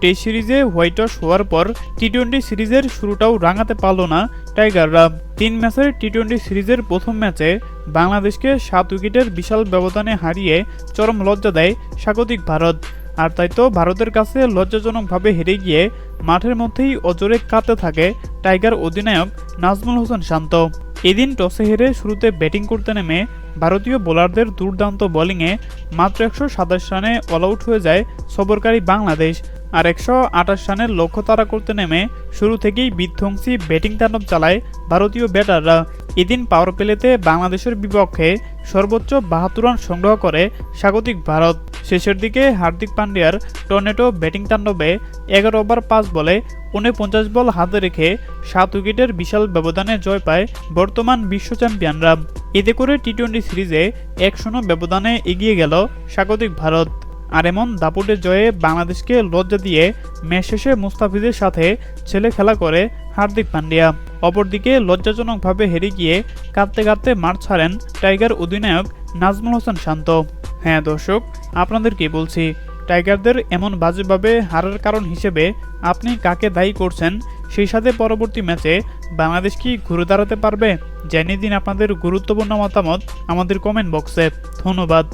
Test সিরিজে white wash হওয়ার পর টি টোয়েন্টি সিরিজের শুরুটাও রাঙাতে পারল না টাইগাররা। তিন ম্যাচের টি টোয়েন্টি সিরিজের প্রথম ম্যাচে বাংলাদেশকে সাত উইকেটের বিশাল ব্যবধানে হারিয়ে চরম লজ্জা দেয় স্বাগতিক ভারত। আর তাই তো ভারতের কাছে লজ্জাজনকভাবে হেরে গিয়ে মাঠের মধ্যেই অজরে কাঁদতে থাকে টাইগার অধিনায়ক নাজমুল হোসেন শান্ত। এদিন টসে হেরে শুরুতে ব্যাটিং করতে নেমে ভারতীয় বোলারদের দুর্দান্ত বোলিংয়ে মাত্র একশো সাতাশ রানে অল আউট হয়ে যায় সবরকারী বাংলাদেশ। আর একশো আঠাশ রানের লক্ষ্য তাড়া করতে নেমে শুরু থেকেই বিধ্বংসী ব্যাটিং তাণ্ডব চালায় ভারতীয় ব্যাটাররা। এদিন পাওয়ার প্লেতে বাংলাদেশের বিপক্ষে সর্বোচ্চ বাহাত্তর রান সংগ্রহ করে স্বাগতিক ভারত। শেষের দিকে হার্দিক পান্ডিয়ার টর্নেটো ব্যাটিং তাণ্ডবে এগারো ওভার পাঁচ বলে উনপঞ্চাশ বল হাতে রেখে সাত উইকেটের বিশাল ব্যবধানে জয় পায় বর্তমান বিশ্ব চ্যাম্পিয়নরা। এতে করে টি টোয়েন্টি সিরিজে এক শূন্য ব্যবধানে এগিয়ে গেল স্বাগতিক ভারত। আর এমন দাপুটে জয়ে বাংলাদেশকে লজ্জা দিয়ে ম্যাচ শেষে মুস্তাফিজের সাথে ছেলে খেলা করে হার্দিক পান্ডিয়া। অপরদিকে লজ্জাজনকভাবে হেরে গিয়ে কাঁদতে কাঁদতে মাঠ ছাড়েন টাইগার অধিনায়ক নাজমুল হোসেন শান্ত। হ্যাঁ দর্শক, আপনাদের কি বলছি? টাইগারদের এমন বাজেভাবে হারার কারণ হিসেবে আপনি কাকে দায়ী করছেন, সেই সাথে পরবর্তী ম্যাচে বাংলাদেশ কি ঘুরে দাঁড়াতে পারবে? জানিয়ে দিন আপনাদের গুরুত্বপূর্ণ মতামত আমাদের কমেন্ট বক্সে। ধন্যবাদ।